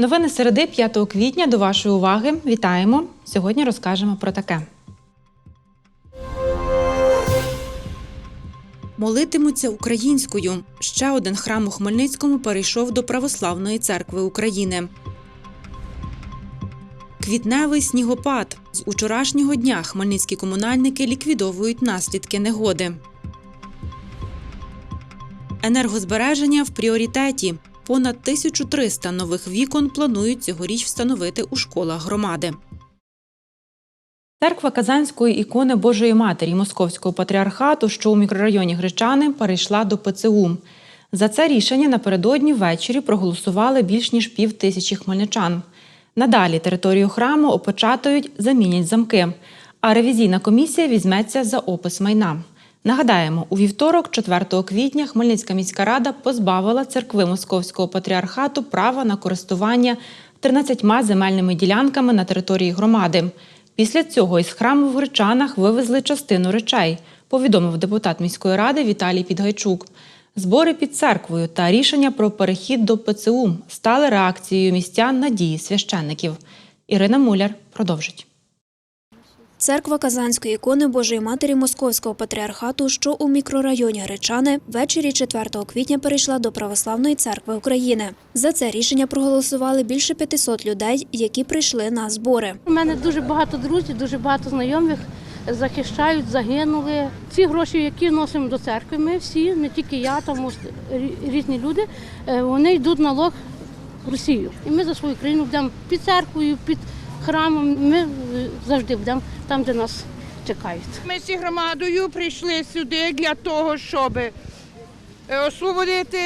Новини середи 5 квітня до вашої уваги. Вітаємо! Сьогодні розкажемо про таке. Молитимуться українською. Ще один храм у Хмельницькому перейшов до Православної церкви України. Квітневий снігопад. З учорашнього дня хмельницькі комунальники ліквідовують наслідки негоди. Енергозбереження в пріоритеті. Понад 1300 нових вікон планують цьогоріч встановити у школах громади. Церква Казанської ікони Божої Матері Московського патріархату, що у мікрорайоні Гречани, перейшла до ПЦУ. За це рішення напередодні ввечері проголосували більш ніж пів тисячі хмельничан. Надалі територію храму опечатають, замінять замки. А ревізійна комісія візьметься за опис майна. Нагадаємо, у вівторок, 4 квітня, Хмельницька міська рада позбавила церкви Московського патріархату права на користування 13 земельними ділянками на території громади. Після цього із храму в Гречанах вивезли частину речей, повідомив депутат міської ради Віталій Підгайчук. Збори під церквою та рішення про перехід до ПЦУ стали реакцією містян на дії священників. Ірина Муляр продовжить. Церква Казанської ікони Божої Матері Московського патріархату, що у мікрорайоні Гречани, ввечері 4 квітня перейшла до Православної церкви України. За це рішення проголосували більше 500 людей, які прийшли на збори. У мене дуже багато друзів, дуже багато знайомих захищають, загинули. Ці гроші, які носимо до церкви, ми всі, не тільки я, там різні люди, е, вони йдуть налог в Росію. І ми за свою країну будемо під церквою, під храмом. Ми завжди будемо там, де нас чекають. Ми всі громадою прийшли сюди для того, щоб е, освободити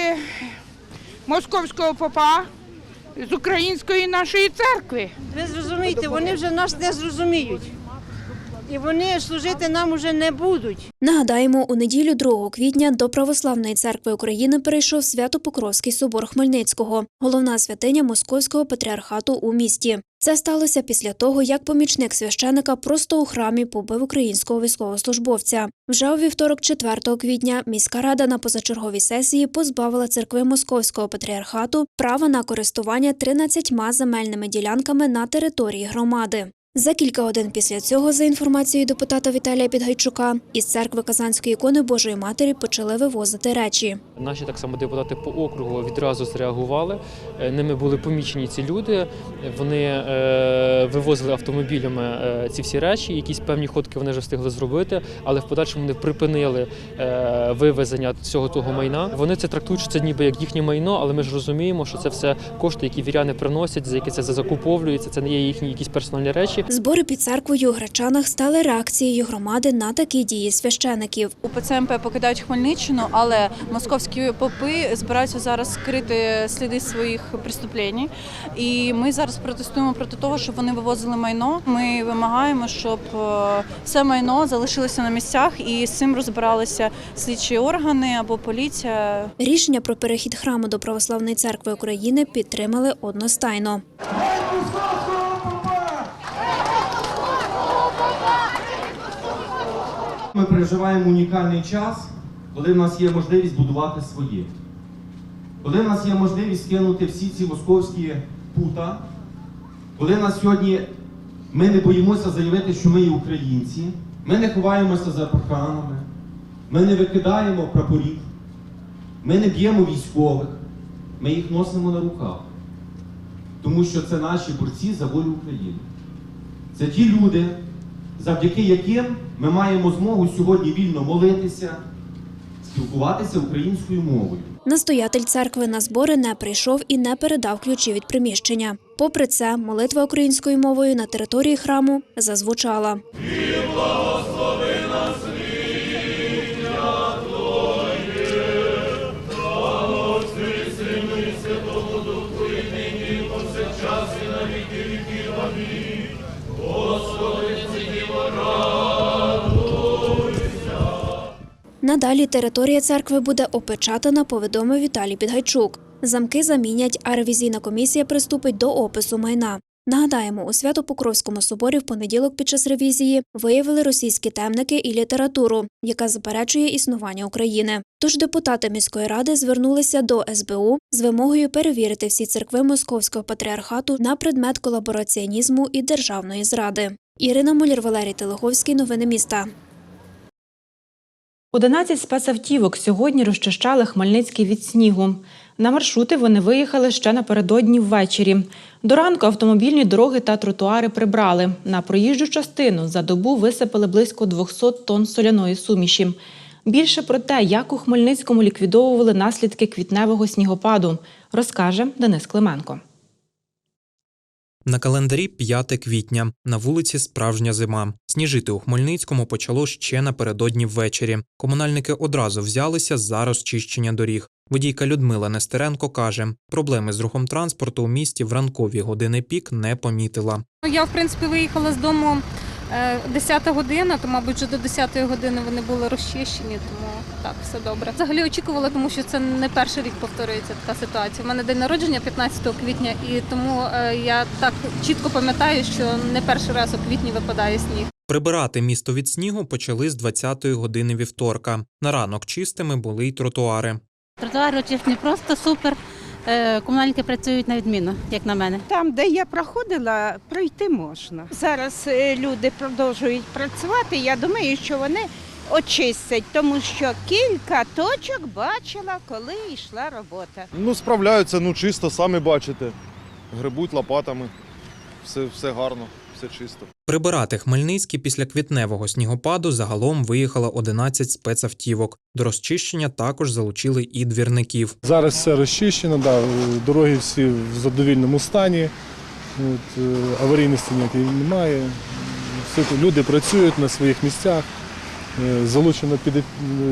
московського попа з української нашої церкви. Ви зрозумієте, вони вже нас не зрозуміють. І вони служити нам уже не будуть. Нагадаємо, у неділю 2 квітня до Православної церкви України перейшов Свято-Покровський собор Хмельницького, головна святиня Московського патріархату у місті. Це сталося після того, як помічник священика просто у храмі побив українського військовослужбовця. Вже у вівторок, 4 квітня, міська рада на позачерговій сесії позбавила церкви Московського патріархату права на користування 13 земельними ділянками на території громади. За кілька годин після цього, за інформацією депутата Віталія Підгайчука, із церкви Казанської ікони Божої Матері почали вивозити речі. Наші так само депутати по округу відразу зреагували. Е, Ними були помічені ці люди. Вони е, вивозили автомобілями е, ці всі речі. Якісь певні ходки вони вже встигли зробити, але в подальшому вони припинили вивезення всього того майна. Вони це трактують, що це ніби як їхнє майно, але ми ж розуміємо, що це все кошти, які віряни приносять, за які це закуповується. Це не є їхні якісь персональні речі. Збори під церквою у Гречанах стали реакцією громади на такі дії священиків. УПЦ МП покидають Хмельниччину, але московські попи збираються зараз скрити сліди своїх преступлень. І ми зараз протестуємо проти того, щоб вони вивозили майно. Ми вимагаємо, щоб е, все майно залишилося на місцях і з цим розбиралися слідчі органи або поліція. Рішення про перехід храму до Православної церкви України підтримали одностайно. Ми переживаємо унікальний час, коли в нас є можливість будувати своє. Коли в нас є можливість кинути всі ці московські пута, коли нас сьогодні ми не боїмося заявити, що ми є українці, ми не ховаємося за парканами, ми не викидаємо прапорів, ми не б'ємо військових, ми їх носимо на руках. Тому що це наші борці за волю України. Це ті люди, завдяки яким ми маємо змогу сьогодні вільно молитися, спілкуватися українською мовою. Настоятель церкви на збори не прийшов і не передав ключі від приміщення. Попри це, молитва українською мовою на території храму зазвучала. Надалі територія церкви буде опечатана, повідомив Віталій Підгайчук. Замки замінять, а ревізійна комісія приступить до опису майна. Нагадаємо, у Свято-Покровському соборі в понеділок під час ревізії виявили російські темники і літературу, яка заперечує існування України. Тож депутати міської ради звернулися до СБУ з вимогою перевірити всі церкви Московського патріархату на предмет колабораціонізму і державної зради. Ірина Мулір, Валерій Телеховський. Новини міста. 11 спецавтівок сьогодні розчищали Хмельницький від снігу. На маршрути вони виїхали ще напередодні ввечері. До ранку автомобільні дороги та тротуари прибрали. На проїжджу частину за добу висипали близько 200 тонн соляної суміші. Більше про те, як у Хмельницькому ліквідовували наслідки квітневого снігопаду, розкаже Денис Клименко. На календарі 5 квітня. На вулиці справжня зима. Сніжити у Хмельницькому почало ще напередодні ввечері. Комунальники одразу взялися за розчищення доріг. Водійка Людмила Нестеренко каже, проблеми з рухом транспорту у місті в ранкові години пік не помітила. Ну, Я, в принципі, виїхала з дому 10 година, то, мабуть, вже до 10 години вони були розчищені, тому так, все добре. Взагалі очікувала, тому що це не перший рік повторюється така ситуація. У мене день народження 15 квітня, і тому е, я так чітко пам'ятаю, що не перший раз у квітні випадає сніг. Прибирати місто від снігу почали з 20-ї години вівторка. На ранок чистими були й тротуари. Тротуари очищені просто супер. Е, Комунальники працюють на відміну, як на мене. Там, де я проходила, пройти можна. Зараз е, люди продовжують працювати. Я думаю, що вони очистять, тому що кілька точок бачила, коли йшла робота. Ну, справляються, ну чисто, самі бачите. Грибуть лопатами. Все, все гарно, все чисто. Прибирати Хмельницький після квітневого снігопаду загалом виїхало 11 спецавтівок. До розчищення також залучили і двірників. Зараз все розчищено, да, дороги всі в задовільному стані, от, е, аварійності ніякої немає. Люди працюють на своїх місцях. Е, Залучено піде-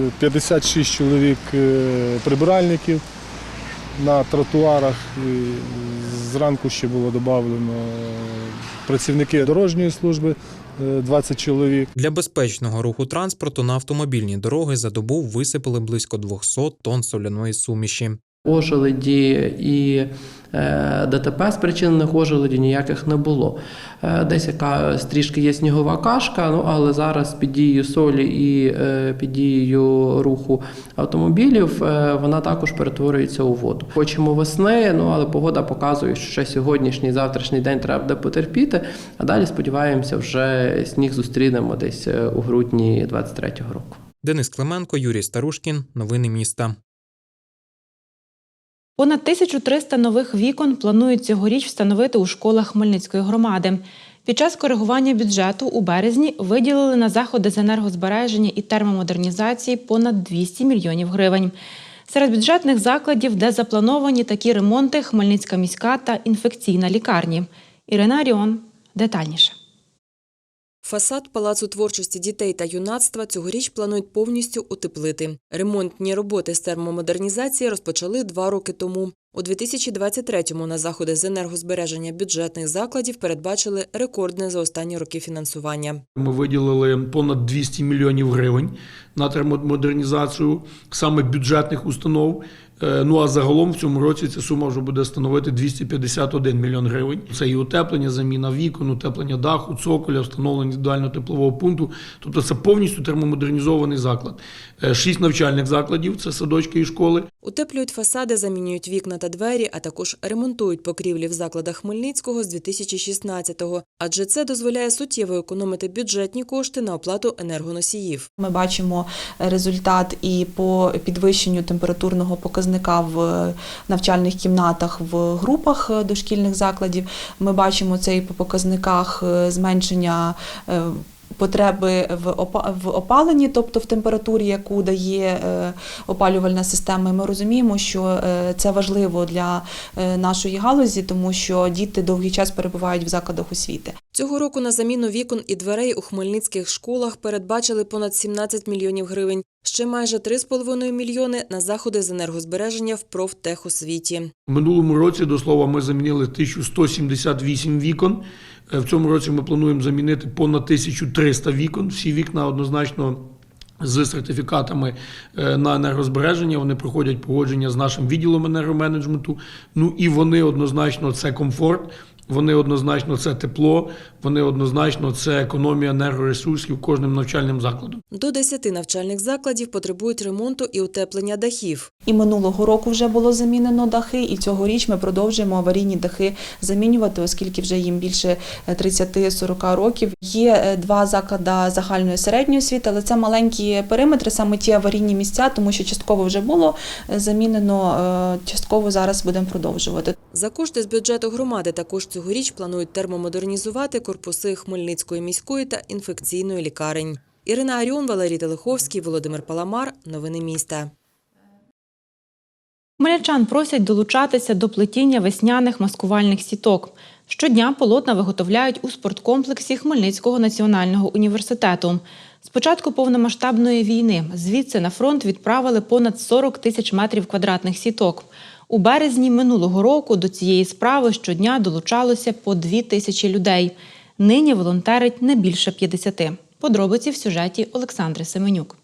е, 56 чоловік прибиральників на тротуарах. Зранку ще було додано працівники дорожньої служби е, 20 чоловік. Для безпечного руху транспорту на автомобільні дороги за добу висипали близько 200 тонн соляної суміші. Ожеледі і е, ДТП спричинених ожеледі ніяких не було. Е, десь яка трішки є снігова кашка, ну але зараз під дією солі і е, під дією руху автомобілів вона також перетворюється у воду. Хочемо весни, ну але погода показує, що ще сьогоднішній, завтрашній день треба буде потерпіти. А далі сподіваємося, вже сніг зустрінемо десь у грудні 23-го року. Денис Клименко, Юрій Старушкін. Новини міста. Понад 1300 нових вікон планують цьогоріч встановити у школах Хмельницької громади. Під час коригування бюджету у березні виділили на заходи з енергозбереження і термомодернізації понад 200 мільйонів гривень. Серед бюджетних закладів, де заплановані такі ремонти, Хмельницька міська та інфекційна лікарні. Ірина Аріон детальніше. Фасад Палацу творчості дітей та юнацтва цьогоріч планують повністю утеплити. Ремонтні роботи з термомодернізації розпочали два роки тому. У 2023-му на заходи з енергозбереження бюджетних закладів передбачили рекордне за останні роки фінансування. Ми виділили понад 200 мільйонів гривень на термомодернізацію саме бюджетних установ. Е, Ну а загалом в цьому році ця сума вже буде становити 251 мільйон гривень. Це і утеплення, заміна вікон, утеплення даху, цоколя, встановлення індивідуального теплового пункту. Тобто це повністю термомодернізований заклад. Е, Шість навчальних закладів це садочки і школи. Утеплюють фасади, замінюють вікна та двері, а також ремонтують покрівлі в закладах Хмельницького з 2016-го. Адже це дозволяє суттєво економити бюджетні кошти на оплату енергоносіїв. Ми бачимо результат і по підвищенню температурного показника в навчальних кімнатах в групах дошкільних закладів. Ми бачимо це і по показниках е, зменшення. е, Потреби в опа- опаленні, тобто в температурі, яку дає е, опалювальна система. І Ми розуміємо, що е, це важливо для е, нашої галузі, тому що діти довгий час перебувають в закладах освіти. Цього року на заміну вікон і дверей у хмельницьких школах передбачили понад 17 мільйонів гривень. Ще майже 3,5 мільйони на заходи з енергозбереження в профтехосвіті. Минулому році, до слова, ми замінили 1178 вікон. Е, В цьому році ми плануємо замінити понад 1300 вікон. Всі вікна однозначно з сертифікатами е, на енергозбереження. Вони проходять погодження з нашим відділом енергоменеджменту. Ну і вони однозначно це комфорт. Вони однозначно це тепло, вони однозначно це економія енергоресурсів кожним навчальним закладом. До 10 навчальних закладів потребують ремонту і утеплення дахів. І минулого року вже було замінено дахи, і цьогоріч ми продовжуємо аварійні дахи замінювати, оскільки вже їм більше е, 30-40 років. Є е, два заклади загальної середньої освіти, але це маленькі периметри, саме ті аварійні місця, тому що частково вже було е, замінено, е, частково зараз будемо продовжувати. За кошти з бюджету громади також цьогоріч планують термомодернізувати корпуси Хмельницької міської та інфекційної лікарень. Ірина Аріон, Валерій Телеховський, Володимир Паламар. Новини міста. Хмельничан просять долучатися до плетіння весняних маскувальних сіток. Щодня полотна виготовляють у спорткомплексі Хмельницького національного університету. З початку повномасштабної війни звідси на фронт відправили понад 40 тисяч метрів квадратних сіток. У березні минулого року до цієї справи щодня долучалося по 2 тисячі людей. Нині волонтерить не більше 50. Подробиці в сюжеті Олександри Семенюк.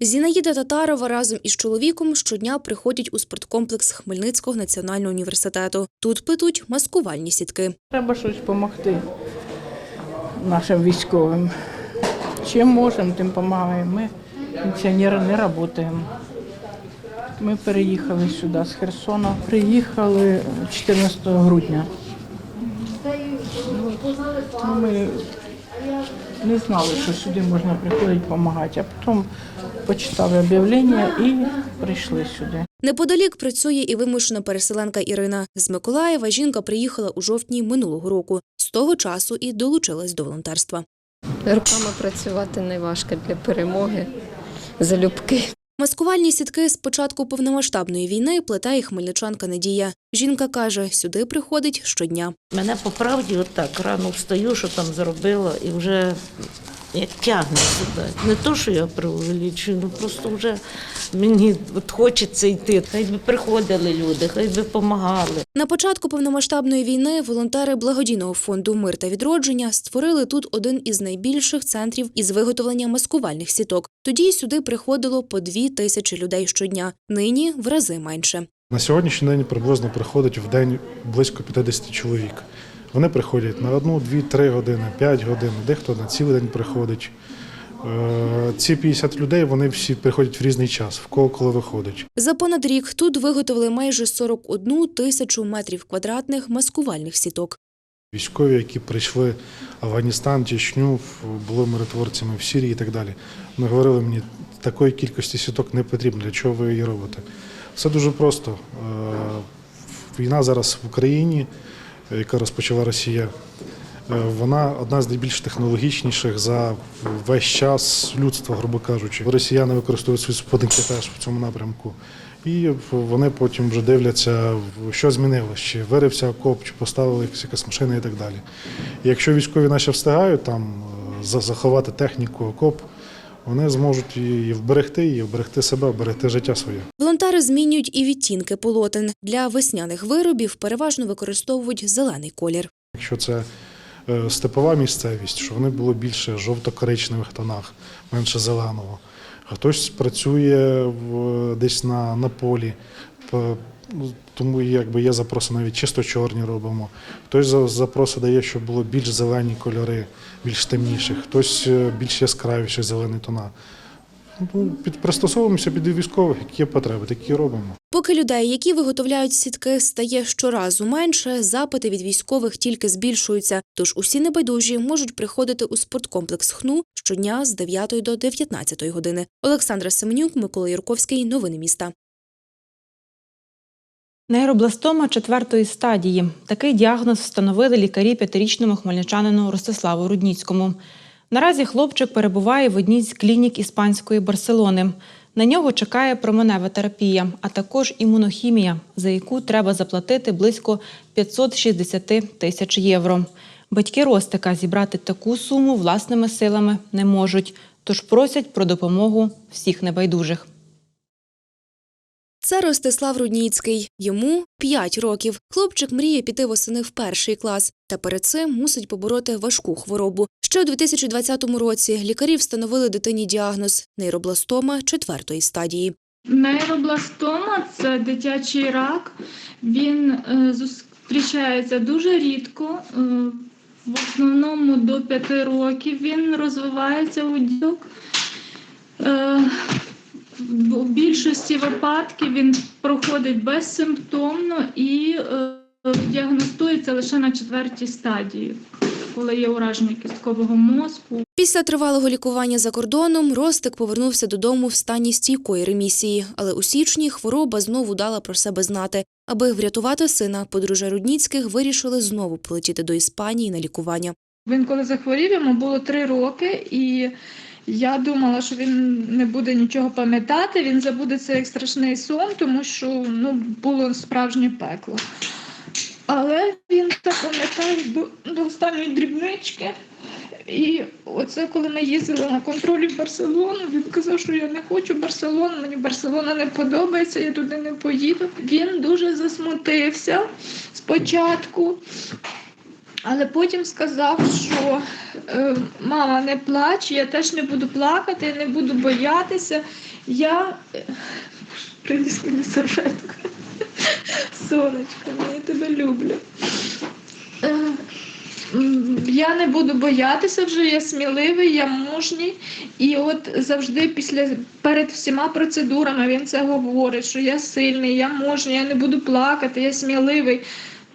Зінаїда Татарова разом із чоловіком щодня приходять у спорткомплекс Хмельницького національного університету. Тут плетуть маскувальні сітки. Треба щось допомогти нашим військовим. Чим можемо, тим допомагаємо. Ми пенсіонери не працюємо. Ми переїхали сюди з Херсона. Приїхали 14 грудня. Ну, Ми не знали, що сюди можна приходити допомагати, а потім почитали об'явлення і прийшли сюди. Неподалік працює і вимушена переселенка Ірина. З Миколаєва жінка приїхала у жовтні минулого року. З того часу і долучилась до волонтерства. Руками працювати найважко для перемоги. Залюбки. Маскувальні сітки з початку повномасштабної війни плетає хмельничанка Надія. Жінка каже, сюди приходить щодня. Мене по правді отак рано встаю, що там зробила, і вже як тягне сюди. Не то, що я преувеличую, ну просто вже мені от хочеться йти. Хай би приходили люди, хай би допомагали. На початку повномасштабної війни волонтери благодійного фонду Мир та відродження створили тут один із найбільших центрів із виготовлення маскувальних сіток. Тоді сюди приходило по дві тисячі людей щодня. Нині в рази менше. На сьогоднішній день приблизно приходить в день близько 50 чоловік. Вони приходять на одну, дві, три години, п'ять годин, дехто на цілий день приходить. Е, Ці 50 людей вони всі приходять в різний час, в кого коли виходить. За понад рік тут виготовили майже 41 тисячу метрів квадратних маскувальних сіток. Військові, які прийшли в Афганістан, Чечню, були миротворцями в Сирії і так далі. Вони говорили мені, такої кількості сіток не потрібно, для чого ви її робите. Все дуже просто. Е, Війна зараз в Україні, яка розпочала Росія, е, вона одна з найбільш технологічніших за весь час людства, грубо кажучи. Росіяни використовують свої супутники теж в цьому напрямку. І вони потім вже дивляться, що змінилося, чи вирився окоп, чи поставили якась- якась машина і так далі. І якщо військові наші встигають там е, заховати техніку, окоп, вони зможуть і вберегти її, вберегти себе, вберегти життя своє. Волонтери змінюють і відтінки полотен. Для весняних виробів переважно використовують зелений колір. Якщо це е, степова місцевість, що вони були більше жовто-коричневих тонах, менше зеленого. Хтось працює десь на, на полі, тому якби є запроси навіть чисто чорні робимо. Хтось запроси дає, щоб було більш зелені кольори, більш темніші, хтось е, більш яскравіші зелені тона. Ну, пристосовуємося під військових, які є потреби, такі робимо. Поки людей, які виготовляють сітки, стає щоразу менше, запити від військових тільки збільшуються. Тож усі небайдужі можуть приходити у спорткомплекс ХНУ щодня з 9 до 19 години. Олександра Семенюк, Микола Юрковський. Новини міста. Нейробластома четвертої стадії. Такий діагноз встановили лікарі п'ятирічному хмельничанину Ростиславу Рудніцькому. Наразі хлопчик перебуває в одній з клінік іспанської Барселони. На нього чекає променева терапія, а також імунохімія, за яку треба заплатити близько 560 тисяч євро. Батьки Ростика зібрати таку суму власними силами не можуть, тож просять про допомогу всіх небайдужих. Це Ростислав Рудніцький. Йому 5 років. Хлопчик мріє піти восени в перший клас, та перед цим мусить побороти важку хворобу. Ще у 2020 році лікарі встановили дитині діагноз нейробластома четвертої стадії. Нейробластома це дитячий рак. Він е, зустрічається дуже рідко. е, В основному до 5 років він розвивається у діток. В більшості випадків він проходить безсимптомно і е, діагностується лише на четвертій стадії, коли є ураження кісткового мозку. Після тривалого лікування за кордоном Ростик повернувся додому в стані стійкої ремісії, але у січні хвороба знову дала про себе знати. Аби врятувати сина, подружжя Рудніцьких вирішили знову полетіти до Іспанії на лікування. Він коли захворів, йому було три роки, і я думала, що він не буде нічого пам'ятати, він забуде це як страшний сон, тому що ну, було справжнє пекло. Але він так пам'ятає до, до останньої дрібнички. І оце коли ми їздили на контролі в Барселону, він казав, що я не хочу Барселону, мені Барселона не подобається, я туди не поїду. Він дуже засмутився спочатку. Але потім сказав, що е, мама, не плач, я теж не буду плакати, я не буду боятися. Я е, приніс мені серветку. Сонечко, я тебе люблю. Е, я не буду боятися вже, я сміливий, я мужній. І от завжди після перед всіма процедурами він це говорить, що я сильний, я мужній, я не буду плакати, я сміливий.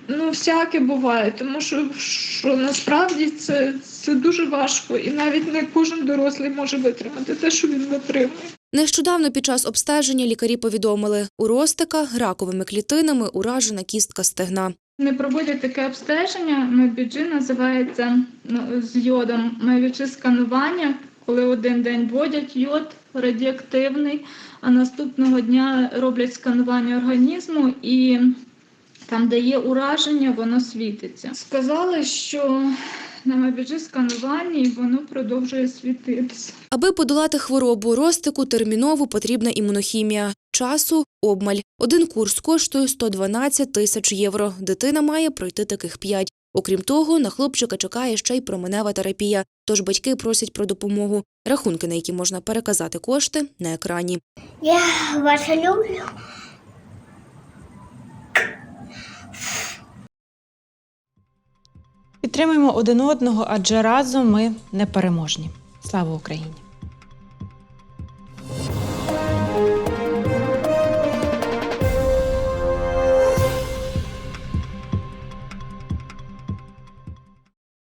Ну, всяке буває, тому що, що насправді це, це дуже важко, і навіть не кожен дорослий може витримати те, що він витримує. Нещодавно під час обстеження лікарі повідомили, у Ростика раковими клітинами уражена кістка стегна. Не проводять таке обстеження. MyBG називається ну, з йодом. MyBG сканування, коли один день вводять йод радіоактивний, а наступного дня роблять сканування організму і там, де є ураження, воно світиться. Сказали, що на MyBG скануванні воно продовжує світитися. Аби подолати хворобу Ростику, терміново потрібна імунохімія. Часу обмаль. Один курс коштує 112 тисяч євро. Дитина має пройти таких п'ять. Окрім того, на хлопчика чекає ще й променева терапія. Тож батьки просять про допомогу. Рахунки, на які можна переказати кошти, на екрані. Я вас люблю. Підтримуємо один одного, адже разом ми непереможні. Слава Україні!